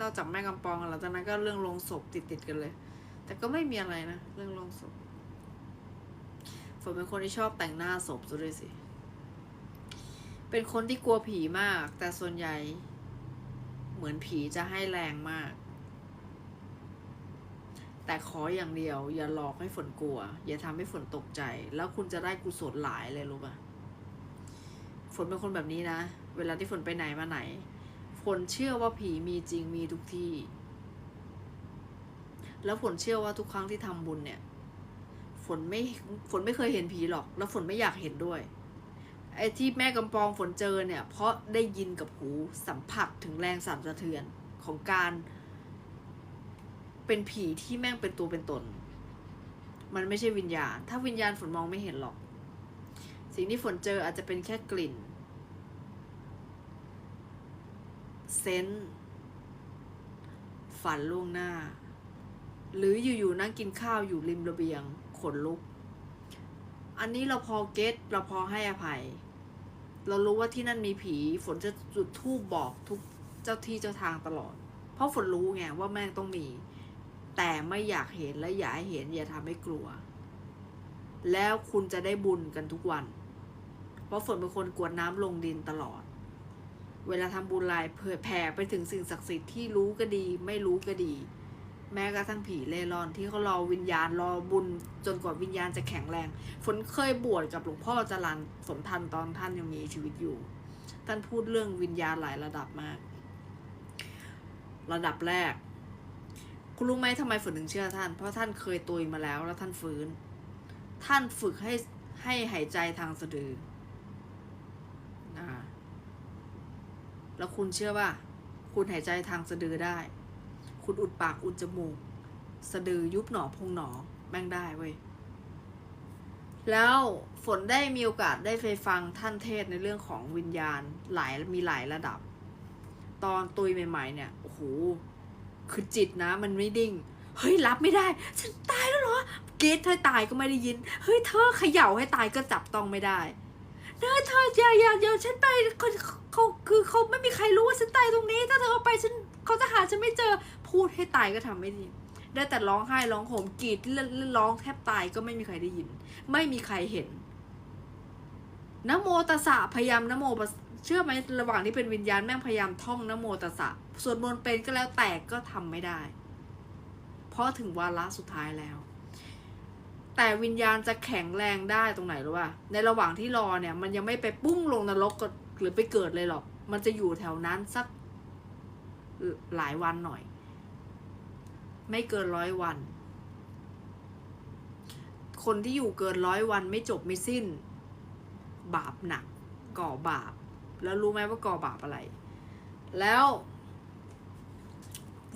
นอกจากแม่กำปองหลังจากนั้นก็เรื่องลงศพติดติดๆกันเลย แต่ก็ไม่มีอะไรนะเรื่องลงศพฝนเป็นคนที่ชอบแต่งหน้าศพซะด้วยสิ เป็นคนที่กลัวผีมาก แต่ส่วนใหญ่ เหมือนผีจะให้แรงมาก แต่ขออย่างเดียว อย่าหลอกให้ฝนกลัว อย่าทำให้ฝนตกใจ แล้วคุณจะได้กุศลหลายเลยรู้ปะฝนเป็นคนแบบนี้นะ เวลาที่ฝนไปไหนมาไหน ฝนเชื่อว่าผีมีจริงมีทุกที่ แล้วฝนเชื่อว่าทุกครั้งที่ทำบุญเนี่ย ฝนไม่ฝนไม่เคยเห็นผีหรอก แล้วฝนไม่อยากเห็นด้วยไอ้ที่แม่กำปองฝนเจอเนี่ย เพราะได้ยินกับหูสัมผัสถึงแรงสั่นสะเทือนของการ เป็นผีที่แม่งเป็นตัวเป็นตน มันไม่ใช่วิญญาณ ถ้าวิญญาณฝนมองไม่เห็นหรอก สิ่งที่ฝนเจออาจจะเป็นแค่กลิ่น เซนส์ฝันล่วงหน้า หรืออยู่ๆนั่งกินข้าวอยู่ริมระเบียง ขนลุก อันนี้เราพอเก็ตเราพอให้อภัย เรารู้ว่าที่นั่นมีผี ฝนจะจุดธูปบอกทุกเจ้าที่เจ้าทางตลอด เพราะฝนรู้ไงว่าแม่งต้องมี แต่ไม่อยากเห็นและอย่าให้เห็นอย่าทำให้กลัว แล้วคุณจะได้บุญกันทุกวัน เพราะฝนเป็นคนกวดน้ำลงดินตลอด เวลาทำบุญลายเผยแผ่ไปถึงสิ่งศักดิ์สิทธิ์ที่รู้ก็ดี ไม่รู้ก็ดี แม้กระทั่งผีเล่ร่อนที่เขารอวิญญาณรอบุญจนกว่าวิญญาณจะแข็งแรงฝนเคยบวชกับหลวงพ่อจรันสมทันตอนท่านยังมีชีวิตอยู่ ท่านพูดเรื่องวิญญาณหลายระดับมาก ระดับแรก คุณรู้ไหมทำไมฝนถึงเชื่อท่าน เพราะท่านเคยตุยมาแล้วแล้วท่านฟื้น ท่านฝึกให้ให้หายใจทางสะดือนะคะ แล้วคุณเชื่อว่า คุณหายใจทางสะดือได้ คุณอุดปากอุดจมูก สะดือยุบหนอพองหนอแม่งได้เว้ย แล้วฝนได้มีโอกาสได้ไปฟังท่านเทศในเรื่องของวิญญาณหลายมีหลายระดับ ตอนตุยใหม่ ๆ เนี่ยโอ้โหคือจิตนะมันไม่ดิ้งเฮ้ยรับไม่ได้ ฉันตายแล้วเหรอกรีดให้ตายก็ไม่ได้ยิน เฮ้ยเธอเขย่าให้ตายก็จับต้องไม่ได้เนอเธออย่าอย่าอย่าฉันไปคน เขาคือเขาไม่มีใครรู้ว่าฉันตายตรงนี้ ถ้าเธอเอาไปฉันเขาจะหาฉันไม่เจอพูดให้ตายก็ทำไม่ดีได้แต่ร้องไห้ร้องโหมกรีดร้องแทบตายก็ไม่มีใครได้ยิน ไม่มีใครเห็นนโมตสสะพยายามนโมเชื่อไหมระหว่างที่เป็นวิญญาณแม่งพยายามท่องนโมตสสะสวดมนต์เป็นก็แล้วแต่ก็ทำไม่ได้ เพราะถึงวาระสุดท้ายแล้ว แต่วิญญาณจะแข็งแรงได้ตรงไหนรู้ป่ะในระหว่างที่รอเนี่ย มันยังไม่ไปปุ้งลงนรกก็ หรือไปเกิดเลยหรอก มันจะอยู่แถวนั้นสักหลายวันหน่อย ไม่เกินร้อยวัน คนที่อยู่เกินร้อยวันไม่จบไม่สิ้น บาปหนัก ก่อบาป แล้วรู้ไหมว่าก่อบาปอะไร แล้ว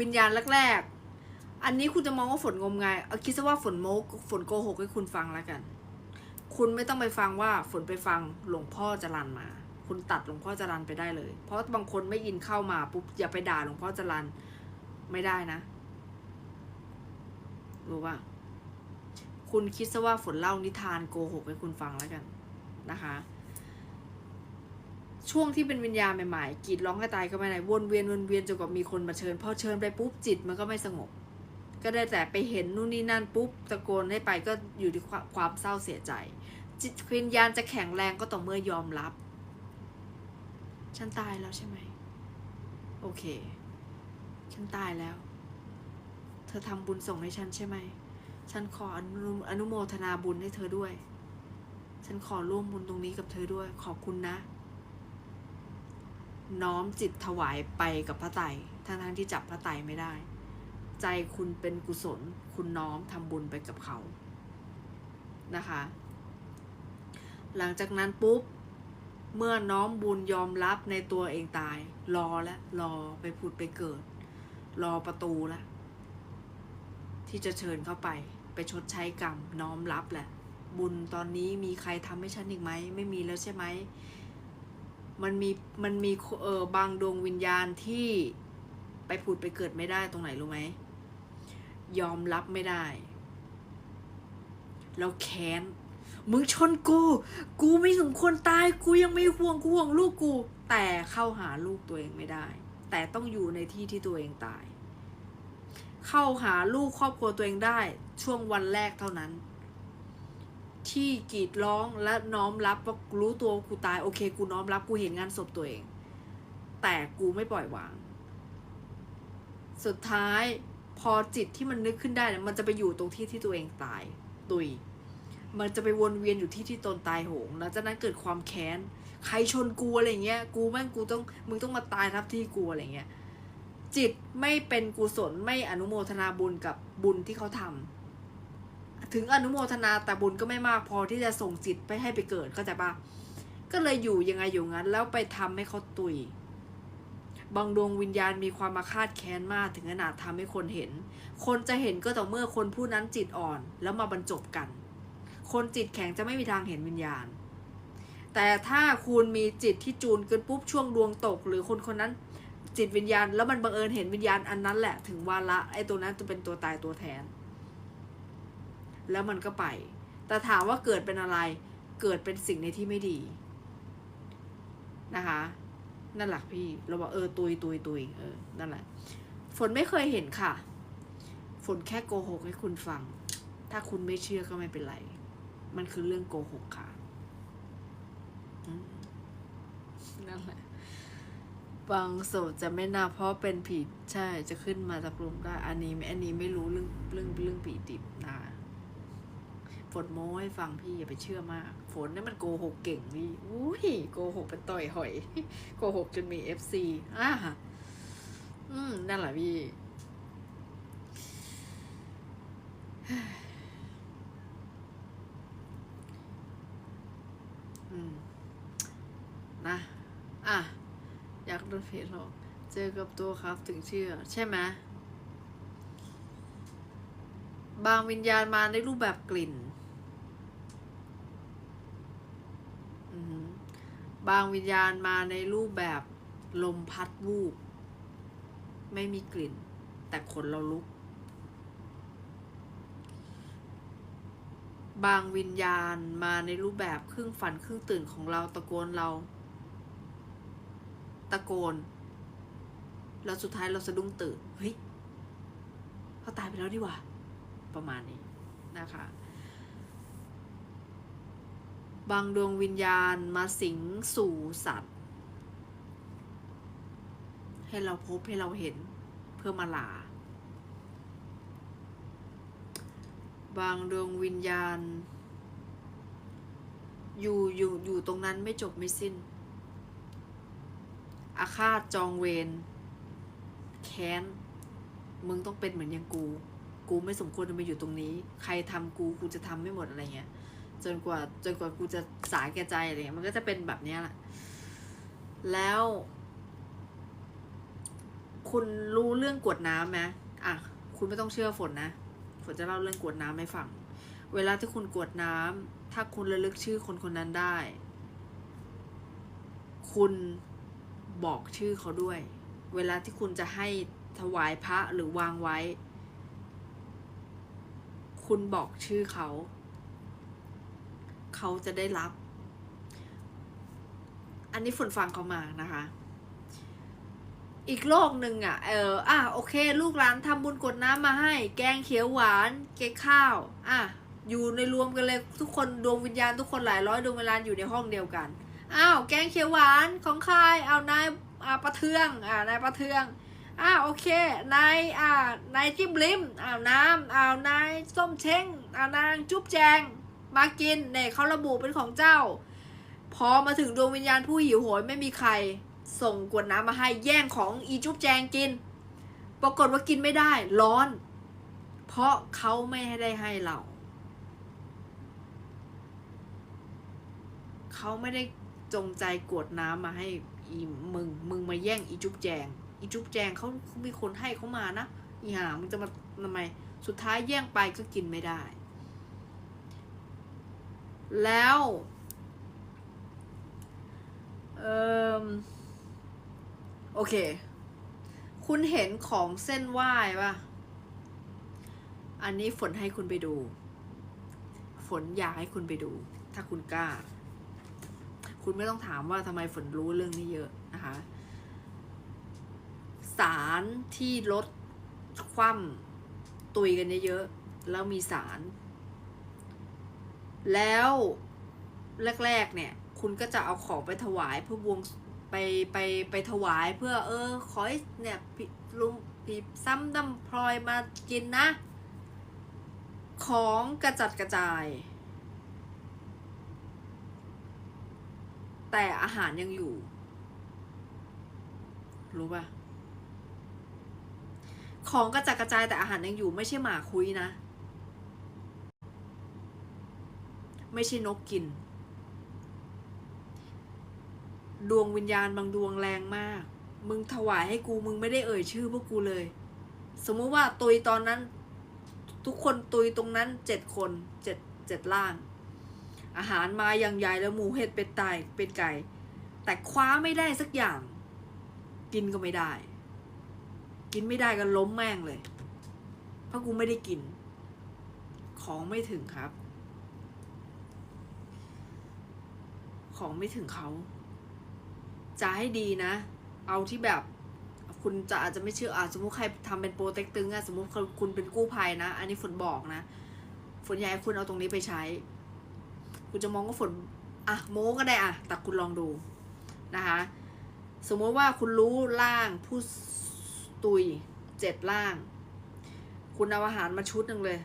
วิญญาณแรกๆ อันนี้คุณจะมองว่าฝนงมงาย เอาคิดซะว่าฝนโมกฝนโกหกให้คุณฟังแล้วกัน คุณไม่ต้องไปฟังว่าฝนไปฟังหลวงพ่อจรันมา คุณตัดหลวงพ่อจรันไปได้เลย เพราะบางคนไม่ยินเข้ามาปุ๊บอย่าไปด่าหลวงพ่อจรันไม่ได้นะ รู้ป่ะคุณคิดซะว่าฝนเล่านิทานโกหกให้คุณฟังแล้วกันนะคะ ช่วงที่เป็นวิญญาณใหม่ๆกรีดร้องให้ตายก็ไม่ได้วนเวียนวนเวียนจนกว่ามีคนมาเชิญพอเชิญไปปุ๊บจิตมันก็ไม่สงบ ก็ได้แต่ไปเห็นนู่นนี่นั่นปุ๊บตะโกนให้ไปก็อยู่ที่ความความเศร้าเสียใจ จิตวิญญาณจะแข็งแรงก็ต่อเมื่อยอมรับ ฉันตายแล้วใช่ไหม โอเค ฉันตายแล้ว เธอทำบุญส่งให้ฉันใช่ไหม ฉันขออนุอนุโมทนาบุญให้เธอด้วย ฉันขอร่วมบุญตรงนี้กับเธอด้วย ขอบคุณนะ น้อมจิตถวายไปกับพระไตรทั้งทั้งที่จับพระไตรไม่ได้ ใจคุณเป็นกุศล คุณน้อมทำบุญไปกับเขา นะคะ หลังจากนั้นปุ๊บ เมื่อน้อมบุญยอมรับในตัวเองตาย รอแล้วรอไปผุดไปเกิด รอประตูแล้วที่จะเชิญเข้าไป ไปชดใช้กรรมน้อมรับแหละ บุญตอนนี้มีใครทำให้ฉันอีกไหมไม่มีแล้วใช่ไหมมันมีมันมีเออบางดวงวิญญาณที่ไปผุดไปเกิดไม่ได้ตรงไหนรู้ไหมยอมรับไม่ได้ แล้วแค้น มึงชนกู กูไม่สมควรตาย กูยังไม่ห่วงกูห่วงลูกกู แต่เข้าหาลูกตัวเองไม่ได้ แต่ต้องอยู่ในที่ที่ตัวเองตาย เข้าหาลูกครอบครัวตัวเองได้ ช่วงวันแรกเท่านั้น ที่กรีดร้องและน้อมรับว่ารู้ตัวกูตายโอเค กูน้อมรับกูเห็นงานศพตัวเอง แต่กูไม่ปล่อยวาง สุดท้ายพอจิตที่มันนึกขึ้นได้นะมันจะไปอยู่ตรงที่ที่ตัวเองตายตุย มันจะไปวนเวียนอยู่ที่ที่ตนตายโหงแล้วจากนั้นเกิดความแค้น ใครชนกูอะไรเงี้ย กูแม่งกูต้อง มึงต้องมาตายทับที่กูอะไรเงี้ย จิตไม่เป็นกุศลไม่อนุโมทนาบุญกับบุญที่เขาทำถึงอนุโมทนาแต่บุญก็ไม่มากพอที่จะส่งจิตไปให้ไปเกิดเข้าใจปะก็เลยอยู่ยังไงอยู่งั้น แล้วไปทำให้เขาตุย บางดวงวิญญาณมีความมาคาดแค้นมากถึงขนาดทำให้คนเห็น คนจะเห็นก็ต่อเมื่อคนผู้นั้นจิตอ่อนแล้วมาบรรจบกัน คนจิตแข็งจะไม่มีทางเห็นวิญญาณ แต่ถ้าคุณมีจิตที่จูนเกินปุ๊บช่วงดวงตก หรือคนคนนั้นจิตวิญญาณ แล้วมันบังเอิญเห็นวิญญาณอันนั้นแหละถึงวาระไอ้ตัวนั้นจะเป็นตัวตายตัวแทน แล้วมันก็ไป แต่ถามว่าเกิดเป็นอะไรเกิดเป็นสิ่งในที่ไม่ดีนะคะ นั่นแหละพี่ เราบอกเออตุยตุยตุยเออนั่นแหละ ฝนไม่เคยเห็นค่ะ ฝนแค่โกหกให้คุณฟัง ถ้าคุณไม่เชื่อก็ไม่เป็นไร มันคือเรื่องโกหกค่ะนั่นแหละบางโสดจะไม่น่าเพราะเป็นผีใช่จะขึ้นมาจากลุมได้ อันนี้อันนี้ไม่รู้เรื่องเรื่องเรื่องผีดิบนะฝนโม้ให้ฟังพี่อย่าไปเชื่อมาก ฝนนี่มันโกหกเก่งพี่อุ้ยโกหกเป็นต่อยหอย โกหกจนมีเอฟซีอ่าอืมนั่นแหละพี่ อืม นะ อะ อยากโดนเพจหรอก เจอกับตัวครับถึงเชื่อ ใช่ไหมบางวิญญาณมาในรูปแบบกลิ่น บางวิญญาณมาในรูปแบบลมพัดวูบ ไม่มีกลิ่น แต่ขนเราลุก บางวิญญาณมาในรูปแบบครึ่งฝันครึ่งตื่นของเราตะโกนเรา ตะโกน แล้วสุดท้ายเราสะดุ้งตื่น เฮ้ยเขาตายไปแล้วดีหว่า ประมาณนี้นะคะ บางดวงวิญญาณมาสิงสู่สัตว์ ให้เราพบให้เราเห็นเพื่อมาลา บางดวงวิญญาณ อยู่อยู่อยู่ตรงนั้นไม่จบไม่สิ้นอาฆาตจองเวร แค้น มึงต้องเป็นเหมือนอย่างกู กูไม่สมควรจะมาอยู่ตรงนี้ ใครทำกูกูจะทำไม่หมดอะไรเงี้ย จนกว่าจนกว่ากูจะสาแก่ใจอะไรเงี้ยมันก็จะเป็นแบบเนี้ยแหละ แล้ว คุณรู้เรื่องกวดน้ำไหมอะ คุณไม่ต้องเชื่อฝนนะ ฝนจะเล่าเรื่องกวดน้ำให้ฟัง เวลาที่คุณกวดน้ำถ้าคุณระลึกชื่อคนคนนั้นได้ คุณบอกชื่อเขาด้วย เวลาที่คุณจะให้ถวายพระหรือวางไว้ คุณบอกชื่อเขา เขาจะได้รับ อันนี้ฝนฟังเขามานะคะ อีกโลกหนึ่งอะ เอออะโอเค ลูกหลานทำบุญกดน้ำมาให้ แกงเขียวหวานเก๊กข้าว อะ อยู่ในรวมกันเลย ทุกคนดวงวิญญาณทุกคนหลายร้อยดวงวิญญาณอยู่ในห้องเดียวกัน อ้าว แกงเขียวหวานของใครเอานา อ่าประเทืองอ่านายประเทืองอ่าโอเคนายอ่านายจิ้มลิมอ้าน้ำอ้านายส้มเช้งอ้านางจุ๊บแจงมากินเนี่ยเขาระบุเป็นของเจ้า พอมาถึงดวงวิญญาณผู้หิวโหยไม่มีใคร ส่งกวดน้ำมาให้แย่งของอีจุ๊บแจงกิน ปรากฏว่ากินไม่ได้ร้อน เพราะเขาไม่ได้ให้เราเขาไม่ได้จงใจกวดน้ำมาให้ อีมึงมึงมาแย่งอีจุ๊บแจง อีจุ๊บแจงเขาเขามีคนให้เขามานะอีห่ามึงจะมาทำไมสุดท้ายแย่งไปก็กินไม่ได้ แล้วเออโอเค คุณเห็นของเส้นไหว้ป่ะอันนี้ฝนให้คุณไปดู ฝนอยากให้คุณไปดู ถ้าคุณกล้า คุณไม่ต้องถามว่าทำไมฝนรู้เรื่องนี้เยอะนะคะสารที่ลดคว่ำตุยกันเยอะๆแล้วมีสาร แล้วแรกๆเนี่ย คุณก็จะเอาของไปถวายเพื่อบวงไปไปไปถวายเพื่อ เออ ขอให้เนี่ยลุงพี่ซ้ำดำพลอยมากินนะ ของกระจัดกระจาย แต่อาหารยังอยู่ รู้ป่ะ ของกระจัดกระจายแต่อาหารยังอยู่ไม่ใช่หมาคุยนะ ไม่ใช่นกกิน ดวงวิญญาณบางดวงแรงมาก มึงถวายให้กูมึงไม่ได้เอ่ยชื่อพวกกูเลย สมมุติว่าตุยตอนนั้น ทุกคนตุยตรงนั้นเจ็ดคนเจ็ดเจ็ดล่าง อาหารมาอย่างใหญ่แล้วหมูเห็ดเป็ดไก่เป็ดไก่ แต่คว้าไม่ได้สักอย่าง กินก็ไม่ได้ กินไม่ได้ก็ล้มแม่งเลย เพราะกูไม่ได้กิน ของไม่ถึงครับ ของไม่ถึงเขาจะให้ดีนะ เอาที่แบบคุณจะอาจจะไม่เชื่ออาสมมติใครทำเป็นโปรเต็กตึงอะสมมติคุณเป็นกู้ภัยนะ อันนี้ฝนบอกนะ ฝนอยากให้คุณเอาตรงนี้ไปใช้ คุณจะมองว่าฝนอะโม้ก็ได้อะแต่คุณลองดูนะคะ สมมติว่าคุณรู้ล่างผู้ตุยเจ็ดล่าง คุณเอาอาหารมาชุดหนึ่งเลย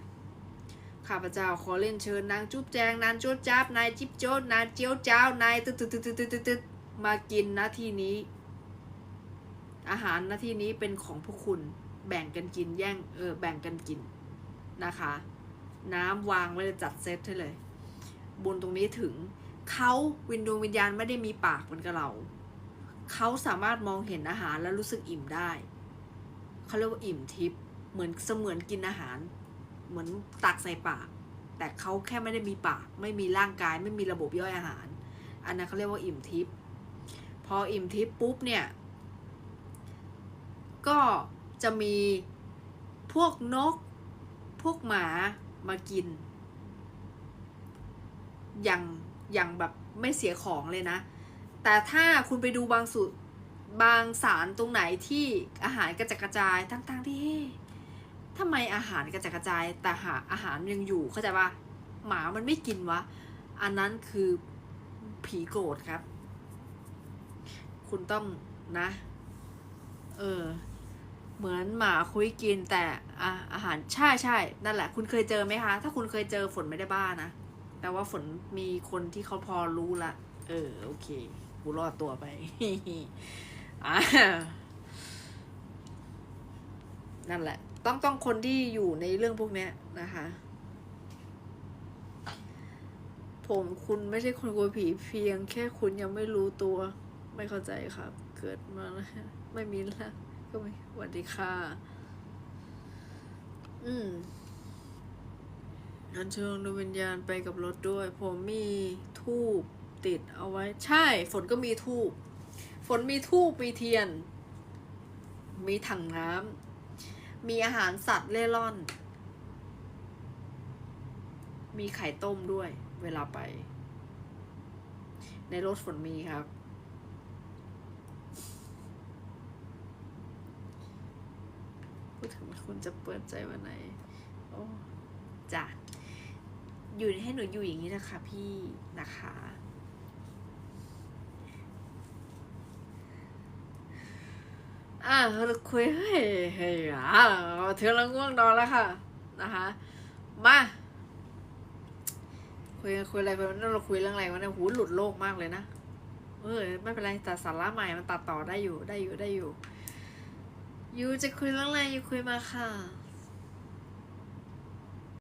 ข้าพเจ้าขอเล่นเชิญนางจุ๊บแจงนางโจ๊ดจับนายจิ๊บโจ๊ดนายเจียวเจ้านายตึ๊ดตึ๊ดตึ๊ดตึ๊ดตึ๊ดตึ๊ตมากินนะที่นี้ อาหารน้าที่นี้เป็นของพวกคุณแบ่งกันกินแย่งเออแบ่งกันกินนะคะ น้ำวางไว้เลยจัดเซตให้เลย บนตรงนี้ถึงเขาวินดวงวิญญาณไม่ได้มีปากเหมือนกับเรา เขาสามารถมองเห็นอาหารแล้วรู้สึกอิ่มได้ เขาเรียกว่าอิ่มทิพย์เหมือนเสมือนกินอาหาร เหมือนตักใส่ปาก แต่เขาแค่ไม่ได้มีปาก ไม่มีร่างกายไม่มีระบบย่อยอาหาร อันนั้นเขาเรียกว่าอิ่มทิพย์พออิ่มทิพย์ปุ๊บเนี่ย ก็จะมีพวกนก พวกหมามากิน อย่างอย่างแบบไม่เสียของเลยนะ แต่ถ้าคุณไปดูบางสูตรบางสารตรงไหนที่อาหารกระจัดกระจายทั้งๆที่เฮ้ทำไมอาหารกระจัดกระจาย แต่หาอาหารยังอยู่เข้าใจปะหมามันไม่กินวะ อันนั้นคือผีโกรธครับ คุณต้องนะ เออ เหมือนหมาคุยกินแต่อะอาหารใช่ใช่นั่นแหละ คุณเคยเจอไหมคะ ถ้าคุณเคยเจอฝนไม่ได้บ้านะ แต่ว่าฝนมีคนที่เขาพอรู้ละ เออ โอเค กูรอดตัวไปอะนั่นแหละ ต้องต้องคนที่อยู่ในเรื่องพวกเนี้ยนะคะ ผมคุณไม่ใช่คนกลัวผีเพียง แค่คุณยังไม่รู้ตัว ไม่เข้าใจครับ เกิดมาแล้วไม่มีแล้วก็ไม่สวัสดีค่ะ อืม อันเชิญดวงวิญญาณไปกับรถด้วย ผมมีทูบติดเอาไว้ ใช่ ฝนก็มีทูบฝนมีทูบมีเทียน มีถังน้ำมีอาหารสัตว์เล่ร่อน มีไข่ต้มด้วย เวลาไป ในรถฝนมีครับพูดถึงคุณจะเปิดใจวันไหน โอ้จ้ะ อยู่ให้หนูอยู่อย่างนี้นะคะพี่นะคะอะเราคุยเฮ้ยเฮ้ยอะเธอละง่วงนอนแล้วค่ะนะคะ มาคุยคุยอะไรไปวันนั้นเราคุยเรื่องอะไรวะเนี่ยหูหลุดโลกมากเลยนะเออไม่เป็นไรแต่สาระใหม่มันตัดต่อได้อยู่ได้อยู่ได้อยู่ยูจะคุยเรื่องอะไรยูคุยมาค่ะ